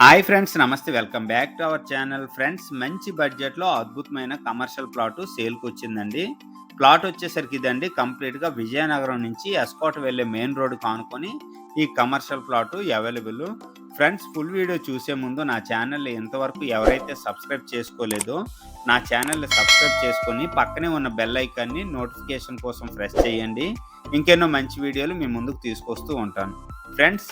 Hi friends నమస్తే. Welcome back to our channel. Friends మంచి బడ్జెట్లో అద్భుతమైన కమర్షియల్ ప్లాట్ సేల్కి వచ్చిందండి. ప్లాట్ వచ్చేసరికి ఇదండి కంప్లీట్గా విజయనగరం నుంచి ఎస్కోట్ వెళ్ళే మెయిన్ రోడ్ కానుకొని ఈ commercial plot available. Friends full video చూసే ముందు నా ఛానల్ ఇంతవరకు ఎవరైతే సబ్స్క్రైబ్ చేసుకోలేదో నా ఛానల్ని సబ్స్క్రైబ్ చేసుకొని పక్కనే ఉన్న బెల్ ఐకాన్ని నోటిఫికేషన్ కోసం ప్రెస్ చేయండి. ఇంకెన్నో మంచి వీడియోలు మీ ముందుకు తీసుకొస్తూ ఉంటాను. ఫ్రెండ్స్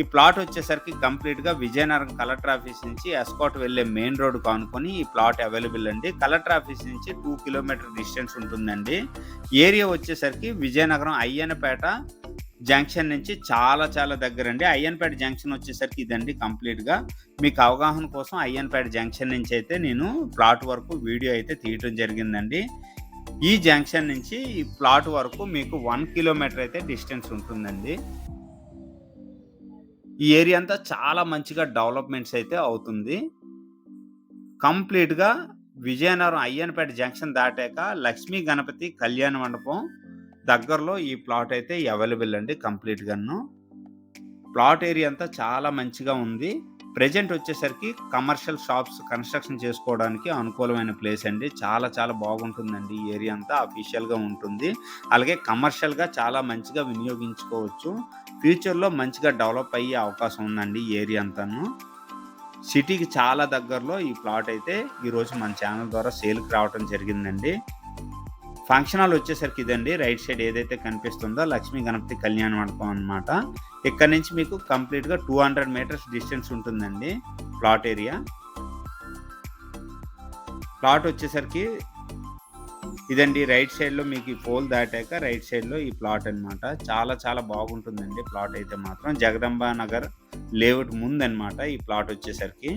ఈ ప్లాట్ వచ్చేసరికి కంప్లీట్గా విజయనగరం కలెక్టర్ ఆఫీస్ నుంచి ఎస్కోట్ వెళ్ళే మెయిన్ రోడ్ కానుకొని ఈ ప్లాట్ అవైలబుల్ అండి. కలెక్టర్ ఆఫీస్ నుంచి టూ కిలోమీటర్ డిస్టెన్స్ ఉంటుందండి. ఏరియా వచ్చేసరికి విజయనగరం అయ్యన్నపేట జంక్షన్ నుంచి చాలా చాలా దగ్గర అండి. అయ్యన్పేట జంక్షన్ వచ్చేసరికి ఇదండి కంప్లీట్గా. మీకు అవగాహన కోసం అయ్యన్పేట జంక్షన్ నుంచి అయితే నేను ప్లాట్ వరకు వీడియో అయితే తీయటం జరిగిందండి. ఈ జంక్షన్ నుంచి ఈ ప్లాట్ వరకు మీకు వన్ కిలోమీటర్ అయితే డిస్టెన్స్ ఉంటుందండి. ఈ ఏరియా అంతా చాలా మంచిగా డెవలప్మెంట్స్ అయితే అవుతుంది. కంప్లీట్గా విజయనగరం అయ్యనపేట జంక్షన్ దాటాక లక్ష్మీ గణపతి కళ్యాణ మండపం దగ్గరలో ఈ ప్లాట్ అయితే అవైలబుల్ అండి కంప్లీట్గాను. ప్లాట్ ఏరియా అంతా చాలా మంచిగా ఉంది. ప్రజెంట్ వచ్చేసరికి కమర్షియల్ షాప్స్ కన్స్ట్రక్షన్ చేసుకోవడానికి అనుకూలమైన ప్లేస్ అండి. చాలా చాలా బాగుంటుందండి ఈ ఏరియా అంతా అఫీషియల్గా ఉంటుంది. అలాగే కమర్షియల్గా చాలా మంచిగా వినియోగించుకోవచ్చు. ఫ్యూచర్లో మంచిగా డెవలప్ అయ్యే అవకాశం ఉందండి ఈ ఏరియా అంతాను. సిటీకి చాలా దగ్గరలో ఈ ప్లాట్ అయితే ఈరోజు మన ఛానల్ ద్వారా సేల్కి రావడం జరిగిందండి. ఫంక్షన్ హాల్ వచ్చేసరికి ఇదండి. రైట్ సైడ్ ఏదైతే కనిపిస్తుందో లక్ష్మీ గణపతి కళ్యాణ మండపం అనమాట ఇక్కడ నుంచి మీకు కంప్లీట్గా టూ హండ్రెడ్ మీటర్స్ డిస్టెన్స్ ఉంటుందండి ప్లాట్ ఏరియా. ప్లాట్ వచ్చేసరికి ఇదండి. రైట్ సైడ్లో మీకు ఈ పోల్ దాటాక రైట్ సైడ్లో ఈ ప్లాట్ అనమాట చాలా చాలా బాగుంటుందండి ప్లాట్ అయితే మాత్రం. జగదంబ నగర్ లేఅవుట్ ముందనమాట ఈ ప్లాట్ వచ్చేసరికి.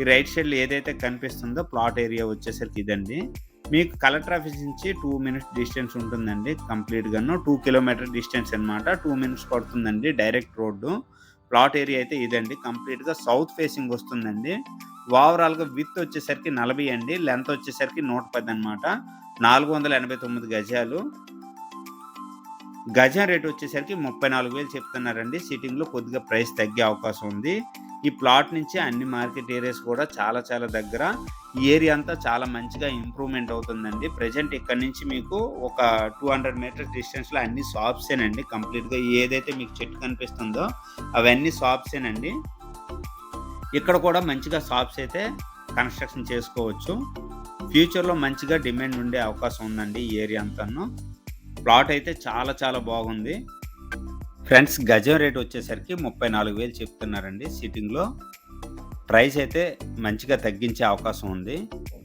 ఈ రైట్ సైడ్లో ఏదైతే కనిపిస్తుందో ప్లాట్ ఏరియా వచ్చేసరికి ఇదండి. మీకు కలెక్టర్ ఆఫీస్ నుంచి టూ మినిట్స్ డిస్టెన్స్ ఉంటుందండి. కంప్లీట్గాను టూ కిలోమీటర్ డిస్టెన్స్ అనమాట టూ మినిట్స్ పడుతుందండి డైరెక్ట్ రోడ్డు. ప్లాట్ ఏరియా అయితే ఇదండి. కంప్లీట్గా సౌత్ ఫేసింగ్ వస్తుందండి. ఓవరాల్గా విత్ వచ్చేసరికి నలభై అండి. లెంత్ వచ్చేసరికి నూట పది అనమాట నాలుగు వందల ఎనభై తొమ్మిది గజాలు. గజం రేట్ వచ్చేసరికి ముప్పై నాలుగు వేలు చెప్తున్నారండి. సిట్టింగ్లో కొద్దిగా ప్రైస్ తగ్గే అవకాశం ఉంది. ఈ ప్లాట్ నుంచి అన్ని మార్కెట్ ఏరియాస్ కూడా చాలా చాలా దగ్గర. ఈ ఏరియా అంతా చాలా మంచిగా ఇంప్రూవ్మెంట్ అవుతుందండి. ప్రజెంట్ ఇక్కడ నుంచి మీకు ఒక టూ హండ్రెడ్ మీటర్స్ డిస్టెన్స్లో అన్ని షాప్సేనండి కంప్లీట్గా ఏదైతే మీకు చెట్టు కనిపిస్తుందో అవన్నీ షాప్సేనండి ఇక్కడ కూడా మంచిగా షాప్స్ అయితే కన్స్ట్రక్షన్ చేసుకోవచ్చు. ఫ్యూచర్లో మంచిగా డిమాండ్ ఉండే అవకాశం ఉందండి ఈ ఏరియా అంతాను. ప్లాట్ అయితే చాలా చాలా బాగుంది. ఫ్రెండ్స్ గజం రేట్ వచ్చేసరికి ముప్పై నాలుగు వేలు చెప్తున్నారండి. సిట్టింగ్లో ప్రైస్ అయితే మంచిగా తగ్గించే అవకాశం ఉంది.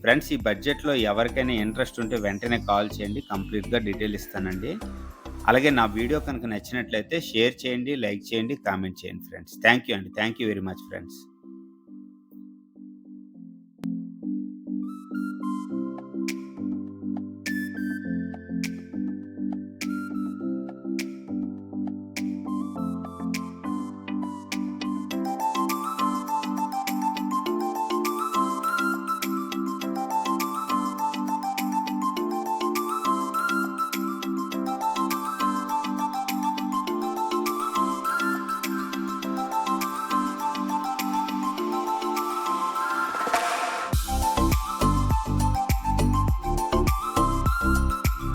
ఫ్రెండ్స్ ఈ బడ్జెట్లో ఎవరికైనా ఇంట్రెస్ట్ ఉంటే వెంటనే కాల్ చేయండి. కంప్లీట్గా డీటెయిల్ ఇస్తానండి. అలాగే నా వీడియో కనుక నచ్చినట్లయితే షేర్ చేయండి లైక్ చేయండి కామెంట్ చేయండి ఫ్రెండ్స్. థ్యాంక్ యూ అండి. Thank you very much friends.